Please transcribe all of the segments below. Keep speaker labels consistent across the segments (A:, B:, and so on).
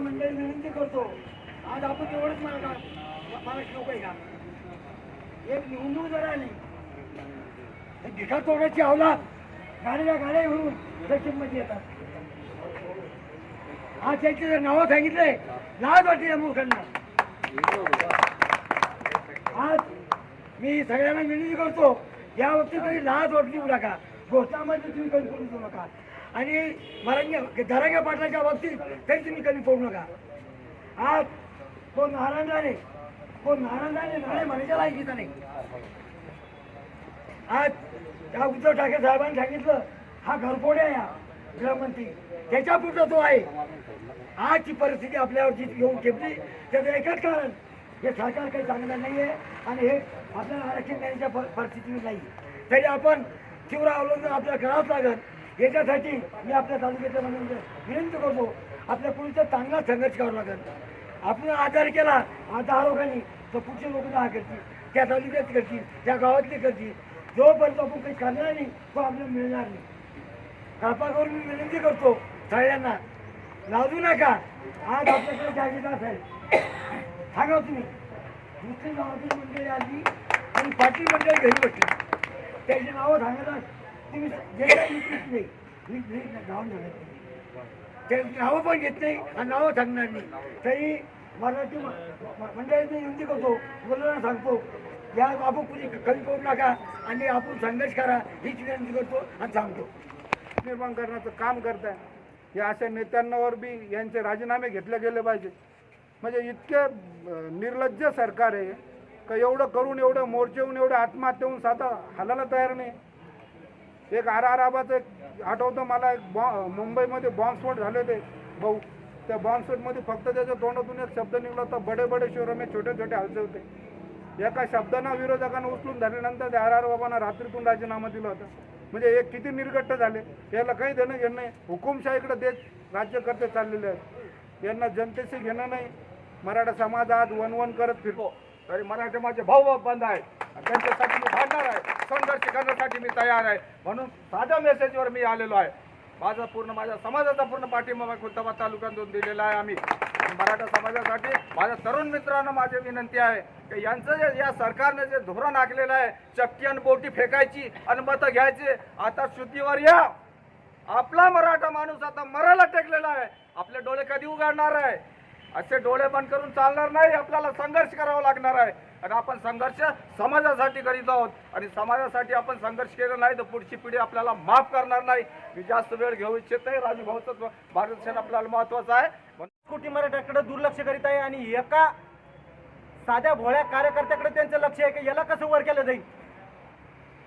A: मंडळी विनंती करतो. आज आपण एवढंच मला महाराष्ट्र लोक आहे का? एक निवडणूक जर आली भिका तोडायची अवलाद गाड्या गाड्या घेऊन सचिनमध्ये येतात. आज त्यांचे जर नावं सांगितलंय लाज वाटते या मूर्खांना. आज मी सगळ्यांना विनंती करतो या बाबतीत कधी लाज वाटली नका. गोष्टामध्ये तुम्ही कधी पडू देऊ नका. आणि मरांगे धरांगे पाटलाच्या बाबतीत तरी तुम्ही कमी पडू नका. आज कोण नारायण राणे कोण नारायण राणे नाणे म्हणायच्या लायकीचा नाही आज त्या उद्धव ठाकरे साहेबांनी सांगितलं हा घरफोड्या या गृहमंत्री. त्याच्या पुढचा तो आहे. आजची परिस्थिती आपल्यावरची येऊन ठेपली. त्याचं एकच कारण हे सरकार काही चांगलं नाही आहे आणि हे आपल्याला आरक्षण देण्याच्या परिस्थितीत नाही तरी आपण तीव्र अवलंबून आपल्याला घरात लागेल. याच्यासाठी मी आपल्या तालुक्याच्या म्हणून विनंती करतो आपल्या पुढचा चांगला संघर्ष करावा लागेल. आपण आधार केला आता दहा लोकांनी तर पुढचे लोक दहा करतील त्या तालुक्यात करतील त्या गावातले करतील. जोपर्यंत आपण काही करणार नाही तो आपल्याला मिळणार नाही. कृपा मी विनंती करतो सगळ्यांना लाजू नका. आज आपल्याकडे जागीदार आहे. सांगा तुम्ही दुसरी गावातील मंडळी आली आणि पाटील मंडळी घरी बसली. त्याची नावं सांगायला सांगत ते नावं पण घेत नाही आणि नावं सांगणार नाही तरी मराठी मंडळी म- विनंती करतो मुलांना सांगतो या बाबू कुणी कमी करू नका आणि आपण संघर्ष करा हीच विनंती करतो आणि सांगतो
B: निर्माण करण्याचं काम करताय आहे. या अशा नेत्यांवर बी यांचे राजीनामे घेतले गेले पाहिजे. म्हणजे इतके निर्लज्ज सरकार आहे. का एवढं करून एवढं मोर्चेहून एवढं आत्महत्या होऊन साधा हालायला तयार नाही. एक आर आर आबाचं एक आठवतं मला एक बॉ मुंबईमध्ये बॉम्बस्फोट झाले होते भाऊ. त्या बॉम्बस्फोटमध्ये फक्त त्याच्या तोंडातून एक शब्द निघला होता बडे बडे शहर छोटे छोटे हलसे होते. एका शब्दांना विरोधकांना उचलून झाल्यानंतर त्या आर आर बाबांना रात्रीतून राजीनामा दिला होता. म्हणजे हे किती निर्घट्ट झाले. याला काही देणं घेणं नाही. हुकुमशाहीकडे देश राज्यकर्ते चाललेले आहेत. यांना जनतेशी घेणं नाही. मराठा समाज आज वन वन करत फिरतो हो.
C: तरी मराठी माझे भाऊ बंद आहे त्यांच्यासाठी मी भांडणार आहे. संघर्ष करण्यासाठी मी तयार आहे. म्हणून साध्या मेसेजवर मी आलेलो आहे. माझा पूर्ण माझ्या समाजाचा पूर्ण पाठिंबा खुलताबाद तालुक्यातून दिलेला आहे आम्ही. मराठा समाजासाठी माझ्या तरुण मित्रांना माझी विनंती आहे की यांचं जे या सरकारने जे धोरण आखलेलं आहे चक्की आणि बोटी फेकायची आणि मतं घ्यायचे आता शुद्धीवर या. आपला मराठा माणूस आता मरायला टेकलेला आहे. आपले डोळे कधी उघडणार आहे? असे डोळे बंद करून चालणार नाही आपल्याला संघर्ष करावा लागणार आहे. आणि आपण संघर्ष समाजासाठी करीत आहोत. आणि समाजासाठी आपण संघर्ष केला नाही तर पुढची पिढी आपल्याला माफ करणार नाही. मी जास्त वेळ घेऊ इच्छित नाही. राजू भाऊचं मार्गदर्शन आपल्याला महत्वाचं आहे. म्हणून
D: कोटी मराठ्याकडे दुर्लक्ष करीत आहे आणि एका साध्या भोळ्या कार्यकर्त्याकडे त्यांचं लक्ष आहे की याला कसं वर केलं जाईल?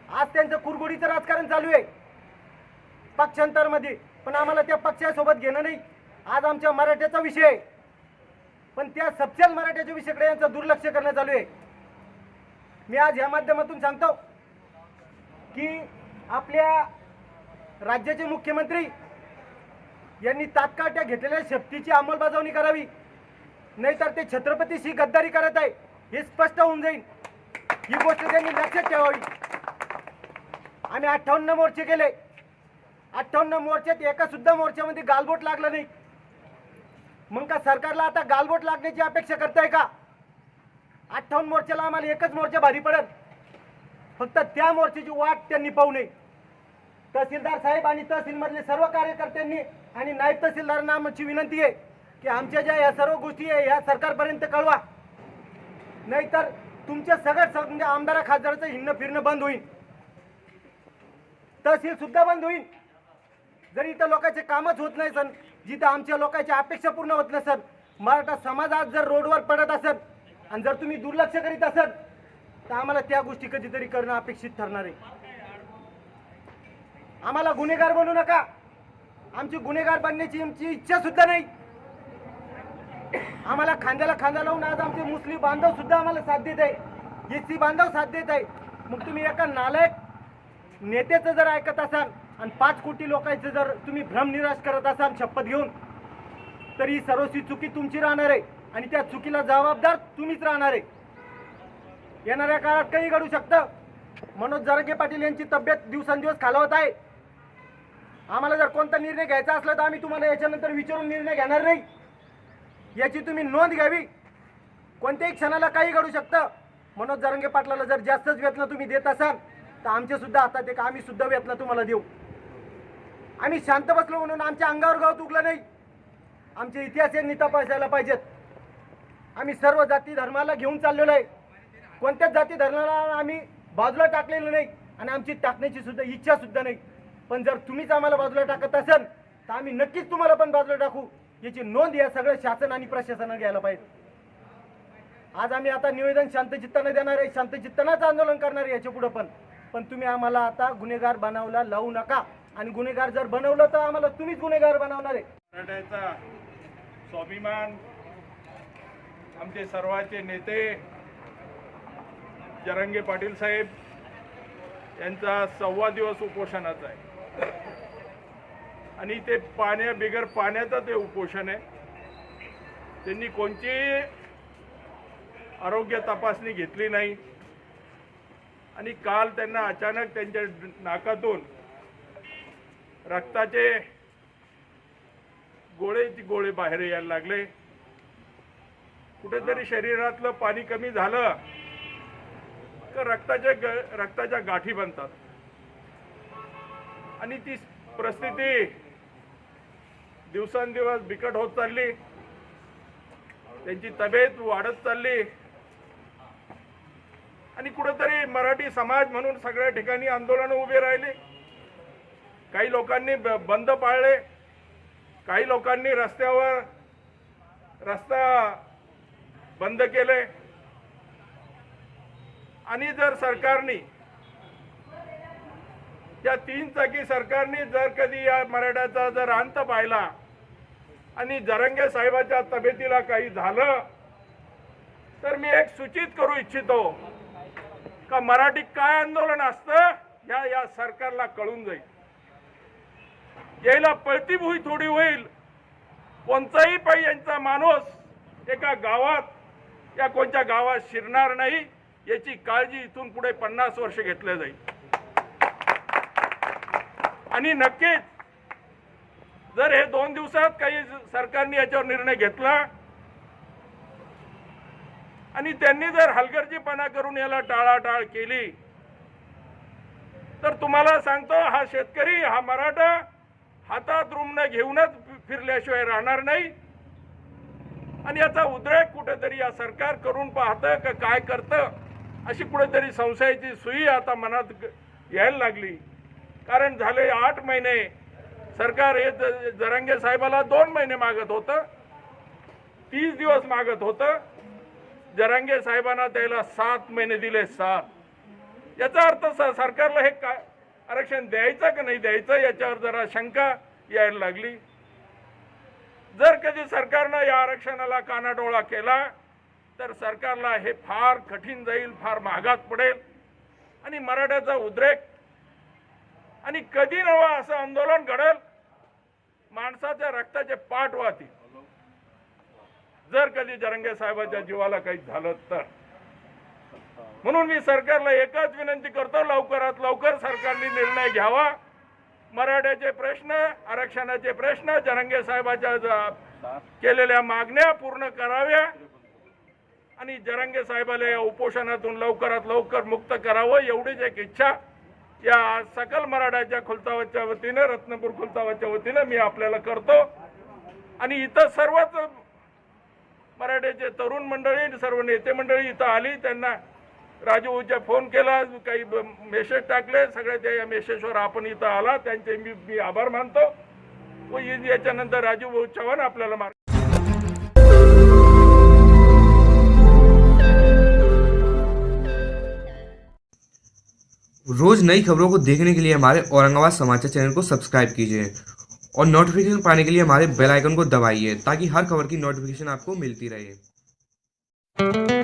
D: आज त्यांचं कुरगुडीचं राजकारण चालू आहे. पक्षांतरमध्ये. पण आम्हाला त्या पक्षासोबत घेणं नाही. आज आमच्या मराठ्याचा विषय आहे. पण त्या सबसेल मराठ्याच्या विषयाकडे यांचं दुर्लक्ष करणं चालू आहे. मी आज या माध्यमातून सांगतो की आपल्या राज्याचे मुख्यमंत्री यांनी तात्काळ त्या घेतलेल्या शक्तीची अंमलबजावणी करावी. नाहीतर ते छत्रपतीशी गद्दारी करत आहे हे स्पष्ट होऊन जाईल. ही गोष्ट त्यांनी लक्षात ठेवावी. आम्ही अठ्ठावन्न मोर्चे केले. अठ्ठावन्न मोर्चात एका सुद्धा मोर्चामध्ये गालबोट लागला नाही. मग का सरकारला आता गालबोट लागण्याची अपेक्षा करताय का? अठ्ठावन्न मोर्चाला आम्हाला एकच मोर्चा भारी पडत फक्त त्या मोर्चाची वाट त्यांनी पाहू नये. तहसीलदार साहेब आणि तहसीलमधले सर्व कार्यकर्त्यांनी आणि नायब तहसीलदारांना आमची विनंती आहे की आमच्या ज्या या सर्व गोष्टी आहे ह्या सरकारपर्यंत कळवा. नाहीतर तुमच्या सगळ्या म्हणजे आमदारा खासदाराचं हिंडणं फिरणं बंद होईल. तहसील सुद्धा बंद होईल. जर इथं लोकांचे कामच होत नाही सण जिथं आमच्या लोकांच्या अपेक्षा पूर्ण होत नसत मराठा समाज आज जर रोडवर पडत असत आणि जर तुम्ही दुर्लक्ष करीत असत तर आम्हाला त्या गोष्टी कधीतरी करणं अपेक्षित ठरणार आहे. आम्हाला गुन्हेगार बनू नका. आमची गुन्हेगार बनण्याची आमची इच्छा सुद्धा नाही. आम्हाला खांद्याला खांदा लावून आज आमचे मुस्लिम बांधव सुद्धा आम्हाला साथ देत आहे. एस सी बांधव साथ देत आहे. मग तुम्ही एका नालायक नेत्याचं जर ऐकत असाल आणि पाच कोटी लोकांचं जर तुम्ही भ्रमनिराश करत असाल शपथ घेऊन तर ही सर्वस्वी चुकी तुमची राहणार आहे. आणि त्या चुकीला जबाबदार तुम्हीच राहणार आहे. येणाऱ्या काळात काही घडू शकतं. मनोज जरगे पाटील यांची तब्येत दिवसेंदिवस खालावत आहे. आम्हाला जर कोणता निर्णय घ्यायचा असला तर आम्ही तुम्हाला याच्यानंतर विचारून निर्णय घेणार नाही. याची तुम्ही नोंद घ्यावी. कोणत्याही क्षणाला काही घडू शकतं. मनोज जरंगे पाटलाला जर जास्तच वेतनं तुम्ही देत असाल तर आमचे सुद्धा हातात एक आम्ही सुद्धा वेतनं तुम्हाला देऊ. आम्ही शांत बसलो म्हणून आमच्या अंगावर गाव तुकलं नाही. आमचे इतिहास यांनी तपासायला पाहिजेत. आम्ही सर्व जाती धर्माला घेऊन चाललेलो आहे. कोणत्याच जाती धर्माला आम्ही बाजूला टाकलेलं नाही आणि आमची टाकण्याची सुद्धा इच्छा सुद्धा नाही. पण जर तुम्हीच आम्हाला बाजूला टाकत असाल तर आम्ही नक्कीच तुम्हाला पण बाजूला टाकू. याची नोंद या सगळं शासन आणि प्रशासनानं घ्यायला पाहिजे. आज आम्ही आता निवेदन शांतचित्तानं देणार आहे. शांतचित्तानंच आंदोलन करणार आहे याच्या पुढं पण. पण तुम्ही आम्हाला आता गुन्हेगार बनावला लावू नका. आणि गुन्हेगार जर बनवलं तर आम्हाला तुम्हीच गुन्हेगार बनवणार आहे.
E: मराठ्याचा स्वाभिमान आमचे सर्वाचे नेते जरंगे पाटील साहेब यांचा सव्वा दिवस उपोषणाचा आहे. आणि ते पाण्या बिगर पाण्याचं ते उपोषण आहे. त्यांनी कोणती आरोग्य तपासणी घेतली नाही. आणि काल त्यांना अचानक त्यांच्या नाकातून रक्ताचे गोळे गोळे बाहेर यायला लागले. कुठेतरी शरीरातलं पाणी कमी झालं तर रक्ताच्या ग- रक्ताच्या गाठी बनतात. आणि ती परिस्थिती दिवसांदिवस बिकट होत चालली. त्यांची तब्येत वाढत चालली. आणि कुठेतरी मराठी समाज म्हणून सगळ्या ठिकाणी आंदोलन उभे राहिले. काही लोकांनी ब- बंद पाळले काही लोकांनी रस्त्यावर रस्ता बंद केले. आणि जर सरकारनी या तीन चाकी सरकारने जर कधी या मराठ्याचा जर अंत पाहिला आणि जरंगे साहेबाच्या तब्येतीला काही झालं तर मी एक सूचित करू इच्छितो का मराठी काय आंदोलन असतं या या सरकारला कळून जाईल. यायला पळतीभुई थोडी होईल. कोणताही पायी यांचा माणूस एका गावात या कोणत्या गावात शिरणार नाही याची काळजी इथून पुढे पन्नास वर्ष घेतल्या जाईल. आणि नक्कीच जर हे दोन दिवसात काही सरकारने याच्यावर निर्णय घेतला आणि त्यांनी जर हलगर्जीपणा करून याला टाळाटाळ केली तर तुम्हाला सांगतो हा शेतकरी हा मराठा हातात रुमणं घेऊनच फिरल्याशिवाय राहणार नाही. आणि याचा उद्रेक कुठेतरी या सरकार करून पाहतं का काय करतं अशी कुठेतरी संशयाची सुई आता मनात यायला लागली. कारण झाले आठ महिने सरकार हे ज- जरांगे साहेबाला दोन महिने मागत होतं. तीस दिवस मागत होतं. जरांगे साहेबांना त्याला सात महिने दिले सात. याचा अर्थ स- सरकारला हे काय आरक्षण द्यायचं का नाही द्यायचं याच्यावर जरा शंका यायला लागली. जर कधी सरकारनं या आरक्षणाला कानाडोळा केला तर सरकारला हे फार कठीण जाईल फार महागात पडेल. आणि मराठ्याचा उद्रेक आणि कधी नवा असं आंदोलन घडेल माणसाच्या रक्ताचे पाठ वाहतील. जर कधी जरंगे साहेबाच्या जीवाला काही झालं तर. म्हणून मी सरकारला एकच विनंती करतो लवकरात लवकर सरकारने निर्णय घ्यावा. मराठ्याचे प्रश्न आरक्षणाचे प्रश्न जरंगे साहेबाच्या केलेल्या मागण्या पूर्ण कराव्या. आणि जरंगे साहेबाला या उपोषणातून लवकरात लवकर मुक्त करावं एवढीच एक इच्छा. या सकल मराठ्याच्या खुलतावाच्या वतीनं रत्नपूर खुलतावाच्या वतीनं मी आपल्याला करतो. आणि इथं सर्वच मराठ्याचे तरुण मंडळी सर्व नेते मंडळी इथं आली त्यांना राजूच्या फ़ोन केला, काही मेसेज टाकले, सगळे त्या या मेसेजवर आपण आला मी मी आभार मानतो. व इ- याच्यानंतर राजू भाऊ चव्हाण आपल्याला मार्ग
F: रोज नई खबरों को देखने के लिए हमारे औरंगाबाद समाचार चैनल को सब्सक्राइब कीजिए और नोटिफिकेशन पाने के लिए हमारे बेल आइकन को दबाइए ताकि हर खबर की नोटिफिकेशन आपको मिलती रहे।